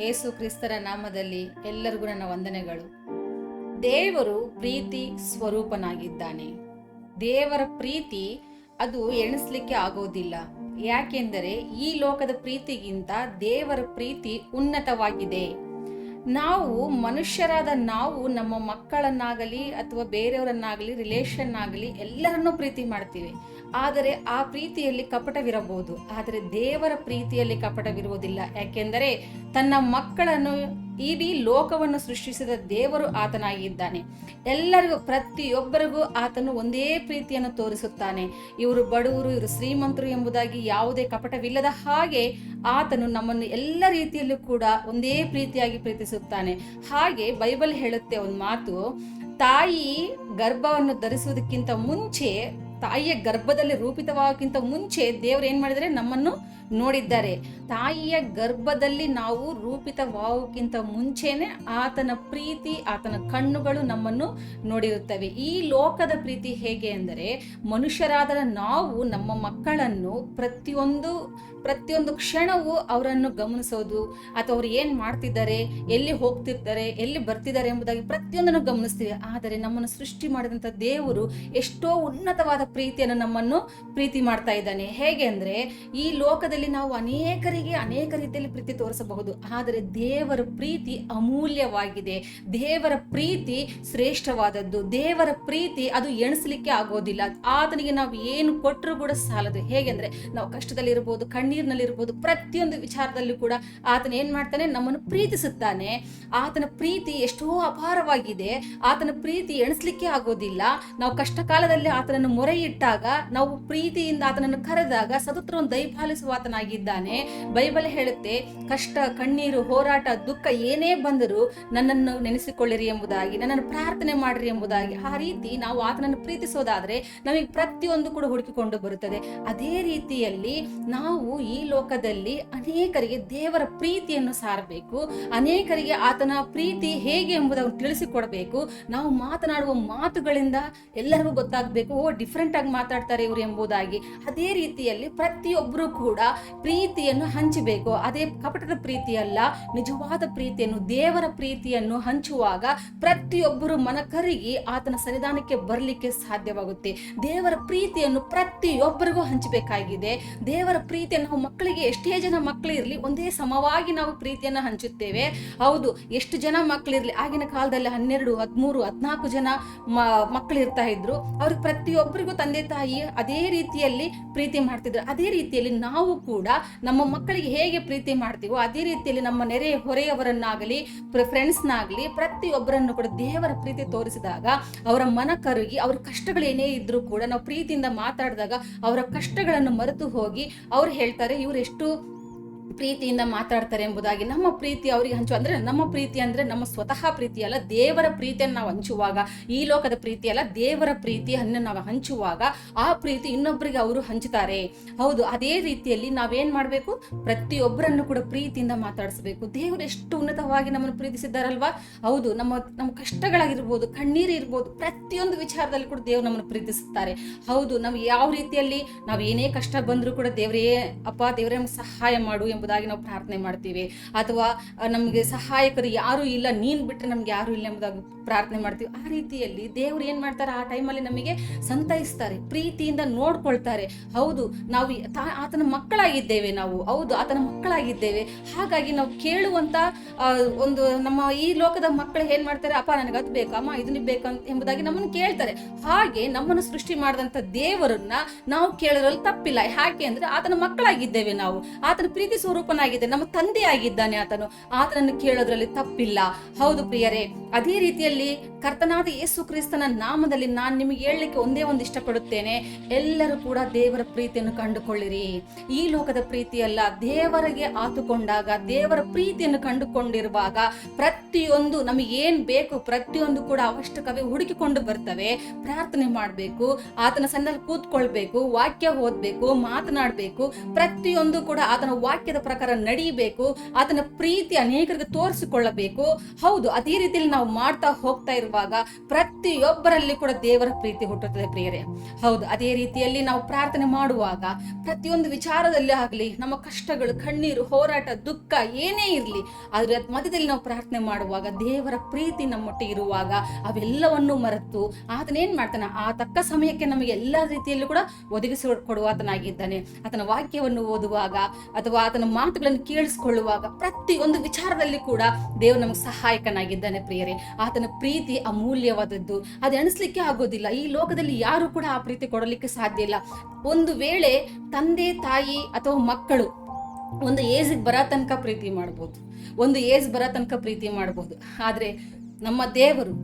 ಏಸು ಕ್ರಿಸ್ತರ ನಾಮದಲ್ಲಿ ಎಲ್ಲರಿಗೂ ನನ್ನ ವಂದನೆಗಳು. ದೇವರು ಪ್ರೀತಿ ಸ್ವರೂಪನಾಗಿದ್ದಾನೆ. ದೇವರ ಪ್ರೀತಿ ಅದು ಎಣಿಸ್ಲಿಕ್ಕೆ ಆಗೋದಿಲ್ಲ. ಯಾಕೆಂದರೆ ಈ ಲೋಕದ ಪ್ರೀತಿಗಿಂತ ದೇವರ ಪ್ರೀತಿ ಉನ್ನತವಾಗಿದೆ. ನಾವು ಮನುಷ್ಯರಾದ ನಾವು ನಮ್ಮ ಮಕ್ಕಳನ್ನಾಗಲಿ ಅಥವಾ ಬೇರೆಯವರನ್ನಾಗಲಿ ರಿಲೇಷನ್ ಆಗಲಿ ಎಲ್ಲರನ್ನೂ ಪ್ರೀತಿ ಮಾಡ್ತೀವಿ. ಆದರೆ ಆ ಪ್ರೀತಿಯಲ್ಲಿ ಕಪಟವಿರಬಹುದು. ಆದರೆ ದೇವರ ಪ್ರೀತಿಯಲ್ಲಿ ಕಪಟವಿರುವುದಿಲ್ಲ. ಯಾಕೆಂದರೆ ತನ್ನ ಮಕ್ಕಳನ್ನು ಇಡೀ ಲೋಕವನ್ನು ಸೃಷ್ಟಿಸಿದ ದೇವರು ಆತನಾಗಿದ್ದಾನೆ. ಎಲ್ಲರಿಗೂ, ಪ್ರತಿಯೊಬ್ಬರಿಗೂ ಆತನು ಒಂದೇ ಪ್ರೀತಿಯನ್ನು ತೋರಿಸುತ್ತಾನೆ. ಇವರು ಬಡವರು, ಇವರು ಶ್ರೀಮಂತರು ಎಂಬುದಾಗಿ ಯಾವುದೇ ಕಪಟವಿಲ್ಲದ ಹಾಗೆ ಆತನು ನಮ್ಮನ್ನು ಎಲ್ಲ ರೀತಿಯಲ್ಲೂ ಕೂಡ ಒಂದೇ ಪ್ರೀತಿಯಾಗಿ ಪ್ರೀತಿಸುತ್ತಾನೆ. ಹಾಗೆ ಬೈಬಲ್ ಹೇಳುತ್ತೆ ಒಂದು ಮಾತು, ತಾಯಿ ಗರ್ಭವನ್ನು ಧರಿಸುವುದಕ್ಕಿಂತ ಮುಂಚೆ ತಾಯಿಯ ಗರ್ಭದಲ್ಲಿ ರೂಪಿತವಾಗಕ್ಕಿಂತ ಮುಂಚೆ ದೇವರು ಏನು ಮಾಡಿದರೆ ನಮ್ಮನ್ನು ನೋಡಿದ್ದಾರೆ. ತಾಯಿಯ ಗರ್ಭದಲ್ಲಿ ನಾವು ರೂಪಿತವಾಗೋಕ್ಕಿಂತ ಮುಂಚೆನೆ ಆತನ ಪ್ರೀತಿ, ಆತನ ಕಣ್ಣುಗಳು ನಮ್ಮನ್ನು ನೋಡಿರುತ್ತವೆ. ಈ ಲೋಕದ ಪ್ರೀತಿ ಹೇಗೆ ಅಂದರೆ ಮನುಷ್ಯರಾದ ನಾವು ನಮ್ಮ ಮಕ್ಕಳನ್ನು ಪ್ರತಿಯೊಂದು ಪ್ರತಿಯೊಂದು ಕ್ಷಣವೂ ಅವರನ್ನು ಗಮನಿಸೋದು. ಅಥವಾ ಅವ್ರು ಏನು ಮಾಡ್ತಿದ್ದಾರೆ, ಎಲ್ಲಿ ಹೋಗ್ತಿರ್ತಾರೆ, ಎಲ್ಲಿ ಬರ್ತಿದ್ದಾರೆ ಎಂಬುದಾಗಿ ಪ್ರತಿಯೊಂದನ್ನು ಗಮನಿಸ್ತೀವಿ. ಆದರೆ ನಮ್ಮನ್ನು ಸೃಷ್ಟಿ ಮಾಡಿದಂಥ ದೇವರು ಎಷ್ಟೋ ಉನ್ನತವಾದ ಪ್ರೀತಿಯನ್ನು ನಮ್ಮನ್ನು ಪ್ರೀತಿ ಮಾಡ್ತಾ ಇದ್ದಾನೆ. ಹೇಗೆ ಅಂದರೆ, ಈ ಲೋಕದಲ್ಲಿ ನಾವು ಅನೇಕರಿಗೆ ಅನೇಕ ರೀತಿಯಲ್ಲಿ ಪ್ರೀತಿ ತೋರಿಸಬಹುದು. ಆದರೆ ದೇವರ ಪ್ರೀತಿ ಅಮೂಲ್ಯವಾಗಿದೆ. ದೇವರ ಪ್ರೀತಿ ಶ್ರೇಷ್ಠವಾದದ್ದು. ದೇವರ ಪ್ರೀತಿ ಅದು ಎಣಿಸ್ಲಿಕ್ಕೆ ಆಗೋದಿಲ್ಲ. ಆತನಿಗೆ ನಾವು ಏನು ಕೊಟ್ಟರು ಕೂಡ ಸಾಲದು. ಹೇಗೆಂದ್ರೆ ನಾವು ಕಷ್ಟದಲ್ಲಿರ್ಬೋದು ಕಣ್ಣೀರಿನಲ್ಲಿರ್ಬೋದು ಪ್ರತಿಯೊಂದು ವಿಚಾರದಲ್ಲೂ ಕೂಡ ಆತನ ಏನು ಮಾಡ್ತಾನೆ? ನಮ್ಮನ್ನು ಪ್ರೀತಿಸುತ್ತಾನೆ. ಆತನ ಪ್ರೀತಿ ಎಷ್ಟೋ ಅಪಾರವಾಗಿದೆ. ಆತನ ಪ್ರೀತಿ ಎಣಿಸ್ಲಿಕ್ಕೆ ಆಗೋದಿಲ್ಲ. ನಾವು ಕಷ್ಟ ಕಾಲದಲ್ಲಿ ಆತನನ್ನು ಮೊರೆ ಇಟ್ಟಾಗ ನಾವು ಪ್ರೀತಿಯಿಂದ ಆತನನ್ನು ಕರೆದಾಗ ಸದುತ್ರವನ್ನು ದಯಪಾಲಿಸುವ ಆತನಾಗಿದ್ದಾನೆ ಬೈಬಲ್ ಹೇಳುತ್ತೆ, ಕಷ್ಟ, ಕಣ್ಣೀರು, ಹೋರಾಟ, ದುಃಖ ಏನೇ ಬಂದರೂ ನನ್ನನ್ನು ನೆನೆಸಿಕೊಳ್ಳಿರಿ ಎಂಬುದಾಗಿ, ನನ್ನನ್ನು ಪ್ರಾರ್ಥನೆ ಮಾಡಿರಿ ಎಂಬುದಾಗಿ. ಆ ರೀತಿ ನಾವು ಆತನನ್ನು ಪ್ರೀತಿಸೋದಾದ್ರೆ ನಮಗೆ ಪ್ರತಿಯೊಂದು ಕೂಡ ಹುಡುಕಿಕೊಂಡು ಬರುತ್ತದೆ. ಅದೇ ರೀತಿಯಲ್ಲಿ ನಾವು ಈ ಲೋಕದಲ್ಲಿ ಅನೇಕರಿಗೆ ದೇವರ ಪ್ರೀತಿಯನ್ನು ಸಾರಬೇಕು, ಅನೇಕರಿಗೆ ಆತನ ಪ್ರೀತಿ ಹೇಗೆ ಎಂಬುದನ್ನು ತಿಳಿಸಿಕೊಡಬೇಕು. ನಾವು ಮಾತನಾಡುವ ಮಾತುಗಳಿಂದ ಎಲ್ಲರಿಗೂ ಗೊತ್ತಾಗಬೇಕು, ಓ ಡಿಫ್ರೆಂಟ್ ಆಗಿ ಮಾತಾಡ್ತಾರೆ ಇವರು ಎಂಬುದಾಗಿ. ಅದೇ ರೀತಿಯಲ್ಲಿ ಪ್ರತಿಯೊಬ್ಬರು ಕೂಡ ಪ್ರೀತಿಯನ್ನು ಹಂಚಬೇಕು. ಅದೇ ಕಪಟದ ಪ್ರೀತಿ ಅಲ್ಲ ನಿಜವಾದ ಪ್ರೀತಿಯನ್ನು, ದೇವರ ಪ್ರೀತಿಯನ್ನು ಹಂಚುವಾಗ ಪ್ರತಿಯೊಬ್ಬರು ಮನ ಕರಗಿ ಆತನ ಸನ್ನಿಧಾನಕ್ಕೆ ಬರಲಿಕ್ಕೆ ಸಾಧ್ಯವಾಗುತ್ತೆ. ದೇವರ ಪ್ರೀತಿಯನ್ನು ಪ್ರತಿಯೊಬ್ಬರಿಗೂ ಹಂಚಬೇಕಾಗಿದೆ. ದೇವರ ಪ್ರೀತಿಯನ್ನು ನಾವು ಮಕ್ಕಳಿಗೆ ಎಷ್ಟೇ ಜನ ಮಕ್ಕಳಿರಲಿ ಒಂದೇ ಸಮವಾಗಿ ನಾವು ಪ್ರೀತಿಯನ್ನು ಹಂಚುತ್ತೇವೆ. ಹೌದು, ಎಷ್ಟು ಜನ ಮಕ್ಕಳಿರಲಿ, ಆಗಿನ ಕಾಲದಲ್ಲಿ ಹನ್ನೆರಡು, ಹದಿಮೂರು, ಹದಿನಾಲ್ಕು ಜನ ಮಕ್ಕಳು ಇರ್ತಾ ಇದ್ರು. ಅವ್ರಿಗೆ ಪ್ರತಿಯೊಬ್ಬರಿಗೂ ತಂದೆ ತಾಯಿ ಅದೇ ರೀತಿಯಲ್ಲಿ ಪ್ರೀತಿ ಮಾಡ್ತಿದ್ರು. ಅದೇ ರೀತಿಯಲ್ಲಿ ನಾವು ಕೂಡ ನಮ್ಮ ಮಕ್ಕಳಿಗೆ ಹೇಗೆ ಪ್ರೀತಿ ಮಾಡ್ತೀವೋ ಅದೇ ರೀತಿಯಲ್ಲಿ ನಮ್ಮ ನೆರೆ ಹೊರೆಯವರನ್ನಾಗಲಿ ಫ್ರೆಂಡ್ಸ್ನಾಗಲಿ ಪ್ರತಿಯೊಬ್ಬರನ್ನು ಕೂಡ ದೇವರ ಪ್ರೀತಿ ತೋರಿಸಿದಾಗ ಅವರ ಮನ ಕರುಗಿ ಅವ್ರ ಕಷ್ಟಗಳೇನೇ ಇದ್ರೂ ಕೂಡ ನಾವು ಪ್ರೀತಿಯಿಂದ ಮಾತಾಡಿದಾಗ ಅವರ ಕಷ್ಟಗಳನ್ನು ಮರೆತು ಹೋಗಿ ಅವ್ರು ಹೇಳ್ತಾರೆ, ಇವ್ರು ಎಷ್ಟು ಪ್ರೀತಿಯಿಂದ ಮಾತಾಡ್ತಾರೆ ಎಂಬುದಾಗಿ ನಮ್ಮ ಪ್ರೀತಿ ಅವರಿಗೆ ಹಂಚು. ಅಂದರೆ ನಮ್ಮ ಪ್ರೀತಿ ಅಂದ್ರೆ ನಮ್ಮ ಸ್ವತಃ ಪ್ರೀತಿ ಅಲ್ಲ, ದೇವರ ಪ್ರೀತಿಯನ್ನು ನಾವು ಹಂಚುವಾಗ, ಈ ಲೋಕದ ಪ್ರೀತಿ ಅಲ್ಲ, ದೇವರ ಪ್ರೀತಿಯನ್ನು ನಾವು ಹಂಚುವಾಗ ಆ ಪ್ರೀತಿ ಇನ್ನೊಬ್ಬರಿಗೆ ಅವರು ಹಂಚುತ್ತಾರೆ ಹೌದು, ಅದೇ ರೀತಿಯಲ್ಲಿ ನಾವೇನ್ ಮಾಡಬೇಕು? ಪ್ರತಿಯೊಬ್ಬರನ್ನು ಕೂಡ ಪ್ರೀತಿಯಿಂದ ಮಾತಾಡಿಸಬೇಕು. ದೇವರು ಎಷ್ಟು ಉನ್ನತವಾಗಿ ನಮ್ಮನ್ನು ಪ್ರೀತಿಸಿದ್ದಾರಲ್ವಾ? ಹೌದು, ನಮ್ಮ ನಮ್ಮ ಕಷ್ಟಗಳಾಗಿರ್ಬೋದು, ಕಣ್ಣೀರು ಇರ್ಬೋದು, ಪ್ರತಿಯೊಂದು ವಿಚಾರದಲ್ಲಿ ಕೂಡ ದೇವರು ನಮ್ಮನ್ನು ಪ್ರೀತಿಸುತ್ತಾರೆ. ಹೌದು, ನಾವು ಯಾವ ರೀತಿಯಲ್ಲಿ ನಾವು ಏನೇ ಕಷ್ಟ ಬಂದರೂ ಕೂಡ ದೇವರೇ, ಅಪ್ಪ ದೇವರೇ ನಮ್ಗೆ ಸಹಾಯ ಮಾಡು ಎಂಬುದಾಗಿ ನಾವು ಪ್ರಾರ್ಥನೆ ಮಾಡ್ತೀವಿ. ಅಥವಾ ನಮಗೆ ಸಹಾಯಕರು ಯಾರೂ ಇಲ್ಲ, ನೀನು ಬಿಟ್ಟರೆ ನಮ್ಗೆ ಯಾರು ಇಲ್ಲ ಎಂಬುದಾಗಿ ಪ್ರಾರ್ಥನೆ ಮಾಡ್ತೀವಿ. ಆ ರೀತಿಯಲ್ಲಿ ದೇವ್ರು ಏನು ಮಾಡ್ತಾರೆ? ಆ ಟೈಮಲ್ಲಿ ನಮಗೆ ಸಂತೈಸ್ತಾರೆ, ಪ್ರೀತಿಯಿಂದ ನೋಡ್ಕೊಳ್ತಾರೆ. ಹೌದು, ನಾವು ಆತನ ಮಕ್ಕಳಾಗಿದ್ದೇವೆ ನಾವು. ಹೌದು, ಆತನ ಮಕ್ಕಳಾಗಿದ್ದೇವೆ. ಹಾಗಾಗಿ ನಾವು ಕೇಳುವಂತ ಒಂದು ನಮ್ಮ ಈ ಲೋಕದ ಮಕ್ಕಳು ಏನು ಮಾಡ್ತಾರೆ? ಅಪ್ಪ, ನನಗೆ ಅದು ಬೇಕು, ಅಮ್ಮ ಇದನ್ನ ಬೇಕಂತ ಎಂಬುದಾಗಿ ನಮ್ಮನ್ನು ಕೇಳ್ತಾರೆ. ಹಾಗೆ ನಮ್ಮನ್ನು ಸೃಷ್ಟಿ ಮಾಡಿದಂಥ ದೇವರನ್ನ ನಾವು ಕೇಳೋದ್ರಲ್ಲಿ ತಪ್ಪಿಲ್ಲ. ಯಾಕೆ ಅಂದರೆ ಆತನ ಮಕ್ಕಳಾಗಿದ್ದೇವೆ ನಾವು. ಆತನ ಪ್ರೀತಿ ಸ್ವರೂಪನಾಗಿದೆ ನಮ್ಮ ತಂದೆ ಆಗಿದ್ದಾನೆ ಆತನು. ಆತನನ್ನು ಕೇಳೋದ್ರಲ್ಲಿ ತಪ್ಪಿಲ್ಲ. ಹೌದು ಪ್ರಿಯರೇ, ಅದೇ ರೀತಿಯಲ್ಲಿ ಕರ್ತನಾದ ಯೇಸು ಕ್ರಿಸ್ತನ ನಾಮದಲ್ಲಿ ನಾನು ನಿಮಗೆ ಹೇಳಲಿಕ್ಕೆ ಒಂದೇ ಒಂದು ಇಷ್ಟಪಡುತ್ತೇನೆ. ಎಲ್ಲರೂ ಕೂಡ ದೇವರ ಪ್ರೀತಿಯನ್ನು ಕಂಡುಕೊಳ್ಳಿರಿ. ಈ ಲೋಕದ ಪ್ರೀತಿಯಲ್ಲ ದೇವರಿಗೆ ಆತುಕೊಂಡಾಗ, ದೇವರ ಪ್ರೀತಿಯನ್ನು ಕಂಡುಕೊಂಡಿರುವಾಗ ಪ್ರತಿಯೊಂದು ನಮಗೆ ಏನ್ ಬೇಕು, ಪ್ರತಿಯೊಂದು ಕೂಡ ಅವಶ್ಯಕವೇ ಹುಡುಕಿಕೊಂಡು ಬರ್ತವೆ. ಪ್ರಾರ್ಥನೆ ಮಾಡಬೇಕು, ಆತನ ಸನ್ನಲ್ಲಿ ಕೂತ್ಕೊಳ್ಬೇಕು, ವಾಕ್ಯ ಓದ್ಬೇಕು, ಮಾತನಾಡಬೇಕು. ಪ್ರತಿಯೊಂದು ಕೂಡ ಆತನ ವಾಕ್ಯದ ಪ್ರಕಾರ ನಡೀಬೇಕು, ಆತನ ಪ್ರೀತಿ ಅನೇಕರಿಗೆ ತೋರಿಸಿಕೊಳ್ಳಬೇಕು. ಹೌದು, ಅದೇ ರೀತಿಯಲ್ಲಿ ನಾವು ಮಾಡ್ತಾ ಹೋಗ್ತಾ ಇರುವಾಗ ಪ್ರತಿಯೊಬ್ಬರಲ್ಲಿ ಕೂಡ ದೇವರ ಪ್ರೀತಿ ಹುಟ್ಟುತ್ತದೆ ಪ್ರಿಯರೇ. ಹೌದು, ಅದೇ ರೀತಿಯಲ್ಲಿ ನಾವು ಪ್ರಾರ್ಥನೆ ಮಾಡುವಾಗ ಪ್ರತಿಯೊಂದು ವಿಚಾರದಲ್ಲಿ ಆಗಲಿ, ನಮ್ಮ ಕಷ್ಟಗಳು, ಕಣ್ಣೀರು, ಹೋರಾಟ, ದುಃಖ ಏನೇ ಇರಲಿ, ಆದರೆ ಅದ್ ಮಧ್ಯದಲ್ಲಿ ನಾವು ಪ್ರಾರ್ಥನೆ ಮಾಡುವಾಗ ದೇವರ ಪ್ರೀತಿ ನಮ್ಮೊಟ್ಟಿಗೆ ಇರುವಾಗ ಅವೆಲ್ಲವನ್ನು ಮರೆತು ಆತನೇನ್ ಮಾಡ್ತಾನೆ? ಆ ತಕ್ಕ ಸಮಯಕ್ಕೆ ನಮಗೆ ಎಲ್ಲ ರೀತಿಯಲ್ಲೂ ಕೂಡ ಒದಗಿಸಿ ಕೊಡುವ ಆತನಾಗಿದ್ದಾನೆ. ಆತನ ವಾಕ್ಯವನ್ನು ಓದುವಾಗ ಅಥವಾ ಆತನ ಮಾತುಗಳನ್ನು ಕೇಳಿಸ್ಕೊಳ್ಳುವಾಗ ಪ್ರತಿಯೊಂದು ವಿಚಾರದಲ್ಲಿ ಕೂಡ ದೇವ್ ನಮಗೆ ಸಹಾಯಕನಾಗಿದ್ದಾನೆ ಪ್ರಿಯರೇ. ಆತನ ಪ್ರೀತಿ ಅಮೂಲ್ಯವಾದದ್ದು. ಅದು ಎಣಿಸ್ಲಿಕ್ಕೆ ಆಗೋದಿಲ್ಲ. ಈ ಲೋಕದಲ್ಲಿ ಯಾರು ಕೂಡ ಆ ಪ್ರೀತಿ ಕೊಡಲಿಕ್ಕೆ ಸಾಧ್ಯ ಇಲ್ಲ. ಒಂದು ವೇಳೆ ತಂದೆ, ತಾಯಿ ಅಥವಾ ಮಕ್ಕಳು ಒಂದು ಏಜ್ಗೆ ಬರೋ ತನಕ ಪ್ರೀತಿ ಮಾಡ್ಬೋದು. ಒಂದು ಏಜ್ ಬರೋ ತನಕ ಪ್ರೀತಿ ಮಾಡ್ಬೋದು. ಆದರೆ ನಮ್ಮ ದೇವರು,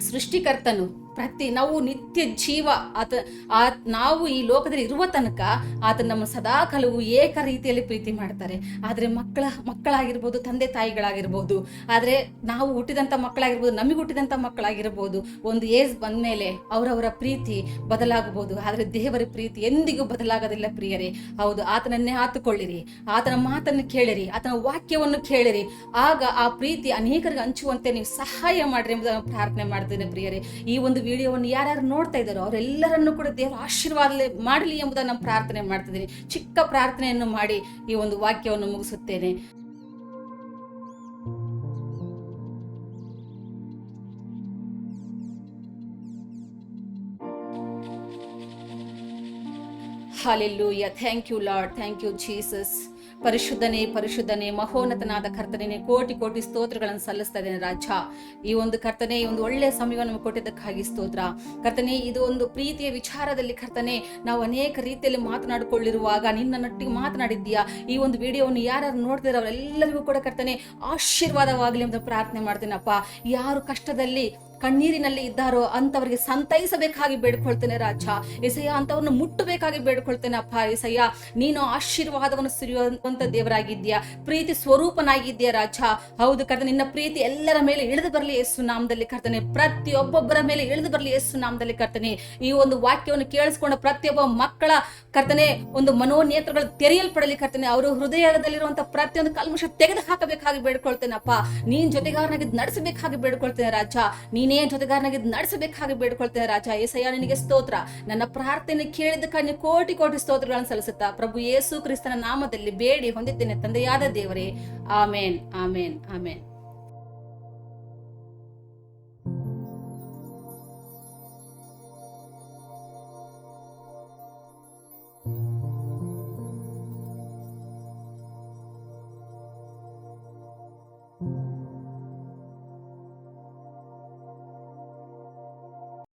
ಸೃಷ್ಟಿಕರ್ತನು ಪ್ರತಿ ನಾವು ನಿತ್ಯ ಜೀವ ಆತ, ಆ, ನಾವು ಈ ಲೋಕದಲ್ಲಿ ಇರುವ ತನಕ ಆತ ನಮ್ಮ ಸದಾ ಕಾಲವು ಏಕ ರೀತಿಯಲ್ಲಿ ಪ್ರೀತಿ ಮಾಡ್ತಾರೆ. ಆದರೆ ಮಕ್ಕಳ, ಮಕ್ಕಳಾಗಿರ್ಬೋದು, ತಂದೆ ತಾಯಿಗಳಾಗಿರ್ಬೋದು, ಆದರೆ ನಾವು ಹುಟ್ಟಿದಂಥ ಮಕ್ಕಳಾಗಿರ್ಬೋದು, ನಮಗೆ ಹುಟ್ಟಿದಂಥ ಮಕ್ಕಳಾಗಿರ್ಬೋದು, ಒಂದು ಏಜ್ ಬಂದಮೇಲೆ ಅವರವರ ಪ್ರೀತಿ ಬದಲಾಗಬಹುದು. ಆದರೆ ದೇವರ ಪ್ರೀತಿ ಎಂದಿಗೂ ಬದಲಾಗೋದಿಲ್ಲ ಪ್ರಿಯರೇ. ಹೌದು, ಆತನನ್ನೇ ಆತುಕೊಳ್ಳಿರಿ. ಆತನ ಮಾತನ್ನು ಕೇಳಿರಿ, ಆತನ ವಾಕ್ಯವನ್ನು ಕೇಳಿರಿ. ಆಗ ಆ ಪ್ರೀತಿ ಅನೇಕರಿಗೆ ಹಂಚುವಂತೆ ನೀವು ಸಹಾಯ ಮಾಡ್ರಿ ಎಂಬುದನ್ನು ಪ್ರಾರ್ಥನೆ ಮಾಡ್ತೇನೆ ಪ್ರಿಯರೇ. ಈ ಒಂದು ವಿಡಿಯೋವನ್ನು ಯಾರ್ಯಾರು ನೋಡ್ತಾ ಇದ್ದಾರೋ ಅವರೆಲ್ಲರನ್ನು ಕೂಡ ದೇವರ ಆಶೀರ್ವಾದ ಮಾಡಲಿ ಎಂಬುದನ್ನು ನಾನು ಪ್ರಾರ್ಥನೆ ಮಾಡ್ತಿದ್ದೀನಿ. ಚಿಕ್ಕ ಪ್ರಾರ್ಥನೆಯನ್ನು ಮಾಡಿ ಈ ಒಂದು ವಾಕ್ಯವನ್ನು ಮುಗಿಸುತ್ತೇನೆ. Hallelujah thank you Lord thank you Jesus ಪರಿಶುದ್ಧನೇ ಪರಿಶುದ್ಧನೇ, ಮಹೋನ್ನತನಾದ ಕರ್ತನೇ ಕೋಟಿ ಕೋಟಿ ಸ್ತೋತ್ರಗಳನ್ನು ಸಲ್ಲಿಸ್ತಾ ಇದ್ದೇನೆ ರಾಜ. ಈ ಒಂದು ಕರ್ತನೆ, ಈ ಒಂದು ಒಳ್ಳೆಯ ಸಮಯವನ್ನು ನಮಗೆ ಕೊಟ್ಟಿದ್ದಕ್ಕಾಗಿ ಸ್ತೋತ್ರ. ಕರ್ತನೆ, ಇದು ಒಂದು ಪ್ರೀತಿಯ ವಿಚಾರದಲ್ಲಿ ಕರ್ತನೆ, ನಾವು ಅನೇಕ ರೀತಿಯಲ್ಲಿ ಮಾತನಾಡಿಕೊಳ್ಳಿರುವಾಗ ನಿನ್ನ ನಟ್ಟಿಗೆ ಮಾತನಾಡಿದ್ದೀಯಾ? ಈ ಒಂದು ವಿಡಿಯೋವನ್ನು ಯಾರ್ಯಾರು ನೋಡ್ತಿರೋ ಅವರೆಲ್ಲರಿಗೂ ಕೂಡ ಕರ್ತನೆ, ಆಶೀರ್ವಾದವಾಗಲಿ ಅಂತ ಪ್ರಾರ್ಥನೆ ಮಾಡ್ತೇನಪ್ಪ. ಯಾರು ಕಷ್ಟದಲ್ಲಿ ಕಣ್ಣೀರಿನಲ್ಲಿ ಇದ್ದಾರೋ ಅಂತವರಿಗೆ ಸಂತೈಸಬೇಕಾಗಿ ಬೇಡ್ಕೊಳ್ತೇನೆ ರಾಜ. ಎಸಯ್ಯ ಅಂತವ್ರನ್ನ ಮುಟ್ಟಬೇಕಾಗಿ ಬೇಡ್ಕೊಳ್ತೇನೆ ಅಪ್ಪ ಎಸಯ್ಯ ನೀನು ಆಶೀರ್ವಾದವನ್ನು ಸುರಿಯುವಂತ ದೇವರಾಗಿದ್ಯಾ ಪ್ರೀತಿ ಸ್ವರೂಪನಾಗಿದ್ಯಾ ರಾಜ. ಹೌದು ಕರ್ತನೆ, ನಿನ್ನ ಪ್ರೀತಿ ಎಲ್ಲರ ಮೇಲೆ ಇಳಿದು ಬರಲಿ ಯೇಸು ನಾಮದಲ್ಲಿ ಕರ್ತನೆ. ಪ್ರತಿಯೊಬ್ಬೊಬ್ಬರ ಮೇಲೆ ಇಳಿದು ಬರಲಿ ಯೇಸು ನಾಮದಲ್ಲಿ ಕರ್ತನೆ. ಈ ಒಂದು ವಾಕ್ಯವನ್ನು ಕೇಳಿಸ್ಕೊಂಡ ಪ್ರತಿಯೊಬ್ಬ ಮಕ್ಕಳ ಕರ್ತನೆ, ಒಂದು ಮನೋನೇತ್ರಗಳು ತೆರೆಯಲ್ಪಡಲಿ ಕರ್ತನೆ. ಅವರು ಹೃದಯದಲ್ಲಿರುವಂತಹ ಪ್ರತಿಯೊಂದು ಕಲ್ಮಶ ತೆಗೆದು ಹಾಕಬೇಕಾಗಿ ಬೇಡ್ಕೊಳ್ತೇನಪ್ಪ ನೀನ್ ಜೊತೆಗಾರನಾಗಿ ನಡೆಸಬೇಕಾಗಿ ಬೇಡ್ಕೊಳ್ತೇನೆ ರಾಜ. ನೀನೇ ಜೊತೆಗಾರನಾಗಿ ನಡೆಸಬೇಕಾಗಿ ಬೇಡ್ಕೊಳ್ತೇನೆ ರಾಜ. ಏಸಯ್ಯ, ನಿನಗೆ ಸ್ತೋತ್ರ. ನನ್ನ ಪ್ರಾರ್ಥನೆ ಕೇಳಿದ್ದಕ್ಕಾಗಿ ಕೋಟಿ ಕೋಟಿ ಸ್ತೋತ್ರಗಳನ್ನು ಸಲ್ಲಿಸುತ್ತಾ ಪ್ರಭು ಯೇಸು ಕ್ರಿಸ್ತನ ನಾಮದಲ್ಲಿ ಬೇಡಿ ಹೊಂದಿದ್ದೇನೆ ತಂದೆಯಾದ ದೇವರೇ. ಆಮೇನ್ ಆಮೇನ್ ಆಮೇನ್.